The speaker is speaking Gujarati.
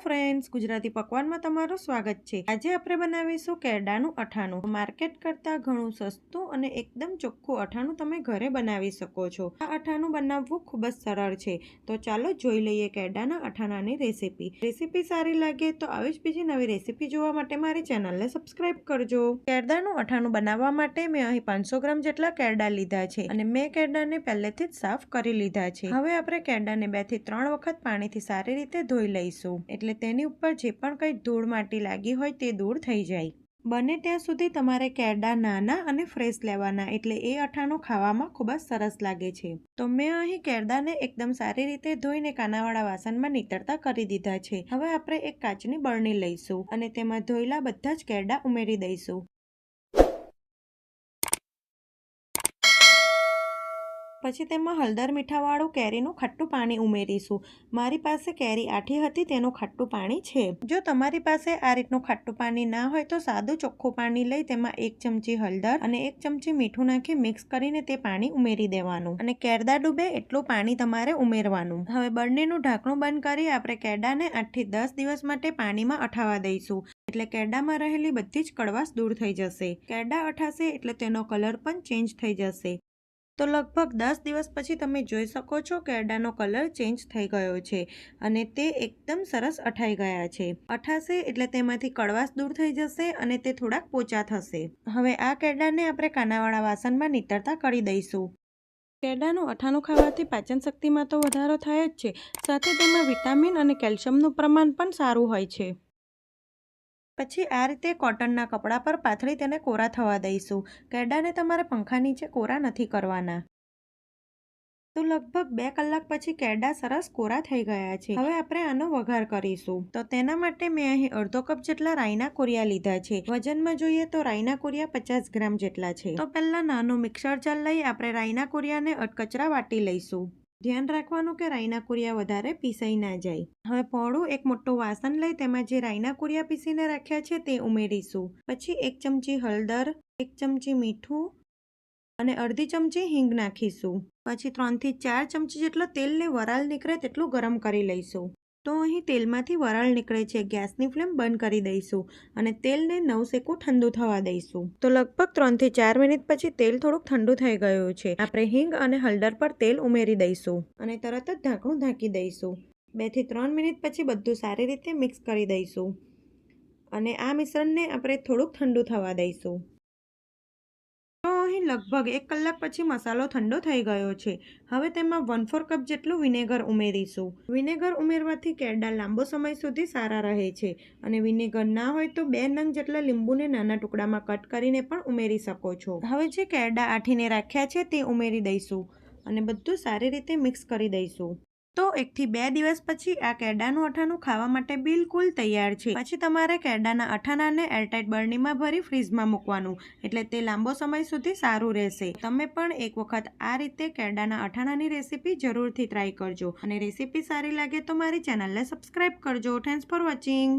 frente. ફ્રેન્ડ્સ ગુજરાતી પકવાનમાં તમારું સ્વાગત છે. આજે આપણે બનાવીશું કેરડાનું અઠાણું. માર્કેટ કરતાં ઘણું સસ્તું અને એકદમ ચોખ્ખું અઠાણું તમે ઘરે બનાવી શકો છો. આ અઠાણું બનાવવું ખૂબ જ સરળ છે. તો ચાલો જોઈ લઈએ કેરડાના અઠાણાની રેસીપી. રેસીપી સારી લાગે તો આવી જ બીજી નવી રેસીપી જોવા માટે મારી ચેનલને સબસ્ક્રાઇબ કરજો. કેરડાનું અઠાણું બનાવવા માટે મેં અહીં પાંચસો ગ્રામ જેટલા કેરડા લીધા છે અને મેં કેરડાને પહેલેથી જ સાફ કરી લીધા છે. હવે આપણે કેરડાને બેથી ત્રણ વખત પાણીથી સારી રીતે ધોઈ લઈશું. એટલે તેની ઉપર જે પણ કંઈ ધૂળ માટી લાગી હોય તે દૂર થઈ જાય. બને ત્યાં સુધી તમારે કેરડા નાના અને ફ્રેશ લેવાના, એટલે એ અઠાણું ખાવામાં ખૂબ જ સરસ લાગે છે. તો મેં અહીં કેરડાને એકદમ સારી રીતે ધોઈને કાનાવાળા વાસણમાં નીતરતા કરી દીધા છે. હવે આપણે એક કાચની બરણી લઈશું અને તેમાં ધોયેલા બધા જ કેરડા ઉમેરી દઈશું. પછી તેમાં હળદર મીઠાવાળું કેરીનું ખાટું પાણી ઉમેરીશું. મારી પાસે કેરી આઠી હતી, તેનું ખાટું પાણી છે. જો તમારી પાસે આ રીતનું ખાટું પાણી ના હોય તો સાદું ચોખ્ખું પાણી લઈ તેમાં એક ચમચી હળદર અને એક ચમચી મીઠું નાખી મિક્સ કરીને તે પાણી ઉમેરી દેવાનું. અને કેરડા ડૂબે એટલું પાણી તમારે ઉમેરવાનું. હવે બંનેનું ઢાંકણું બંધ કરી આપણે કેરડાને આઠથી દસ દિવસ માટે પાણીમાં અઠાવા દઈશું. એટલે કેરડામાં રહેલી બધી જ કડવાશ દૂર થઈ જશે. કેરડા અઠાશે એટલે તેનો કલર પણ ચેન્જ થઈ જશે. તો લગભગ દસ દિવસ પછી તમે જોઈ શકો છો કેરડાનો કલર ચેન્જ થઈ ગયો છે અને તે એકદમ સરસ અઠાઈ ગયા છે. અઠાશે એટલે તેમાંથી કડવાશ દૂર થઈ જશે અને તે થોડાક પોચા થશે. હવે આ કેરડાને આપણે કાનાવાળા વાસણમાં નીતરતા કરી દઈશું. કેરડાનું અઠાણું ખાવાથી પાચન શક્તિમાં તો વધારો થાય જ છે. સાથે તેમાં વિટામિન અને કેલ્શિયમનું પ્રમાણ પણ સારું હોય છે. પછી આ રીતે કોટનના કપડાં પર પાથરી તેને કોરા થવા દઈશું. કેડાને તમારે પંખા નીચે કોરા નથી કરવાના. તો લગભગ બે કલાક પછી કેરડા સરસ કોરા થઈ ગયા છે. હવે આપણે આનો વઘાર કરીશું. તો તેના માટે મેં અહીં અડધો કપ જેટલા રાઈના કોરિયા લીધા છે. વજનમાં જોઈએ તો રાઈના કોરિયા પચાસ ગ્રામ જેટલા છે. તો પહેલાં નાનું મિક્સર જાર લઈ આપણે રાઈના કોરિયાને અટકચરા વાટી લઈશું. ધ્યાન રાખવાનું કે રાઈના કુરિયા વધારે પીસાઈ ના જાય. હવે પોળું એક મોટું વાસણ લઈ તેમાં જે રાઈના કુરિયા પીસીને રાખ્યા છે તે ઉમેરીશું. પછી એક ચમચી હળદર, એક ચમચી મીઠું અને અડધી ચમચી હિંગ નાખીશું. પછી ત્રણથી ચાર ચમચી જેટલો તેલને વરાળ નીકળે તેટલું ગરમ કરી લઈશું. તો અહીં તેલમાંથી વરાળ નીકળે છે. ગેસની ફ્લેમ બંધ કરી દઈશું અને તેલને નવ સેકું ઠંડુ થવા દઈશું. તો લગભગ ત્રણથી ચાર મિનિટ પછી તેલ થોડુંક ઠંડુ થઈ ગયું છે. આપણે હિંગ અને હળદર પર તેલ ઉમેરી દઈશું અને તરત જ ઢાંકણું ઢાંકી દઈશું. બેથી ત્રણ મિનિટ પછી બધું સારી રીતે મિક્સ કરી દઈશું અને આ મિશ્રણને આપણે થોડુંક ઠંડુ થવા દઈશું. તો લગભગ એક કલાક પછી મસાલો ઠંડો થઈ ગયો છે. હવે તેમાં વન ફોર કપ જેટલું વિનેગર ઉમેરીશું. વિનેગર ઉમેરવાથી કેરડા લાંબો સમય સુધી સારા રહે છે અને વિનેગર ના હોય તો બે નંગ જેટલા લીંબુને નાના ટુકડામાં કટ કરીને પણ ઉમેરી શકો છો. હવે જે કેરડા આઠીને રાખ્યા છે તે ઉમેરી દઈશું અને બધું સારી રીતે મિક્સ કરી દઈશું. તો એકથી બે દિવસ પછી આ કેરડાનું અઠાણું ખાવા માટે બિલકુલ તૈયાર છે. પછી તમારે કેરડાના અઠાણાને એરટાઇટ બરણીમાં ભરી ફ્રીજમાં મૂકવાનું, એટલે તે લાંબો સમય સુધી સારું રહેશે. તમે પણ એક વખત આ રીતે કેરડાના અઠાણાની રેસીપી જરૂરથી ટ્રાય કરજો. અને રેસીપી સારી લાગે તો મારી ચેનલને સબસ્ક્રાઇબ કરજો. Thanks for watching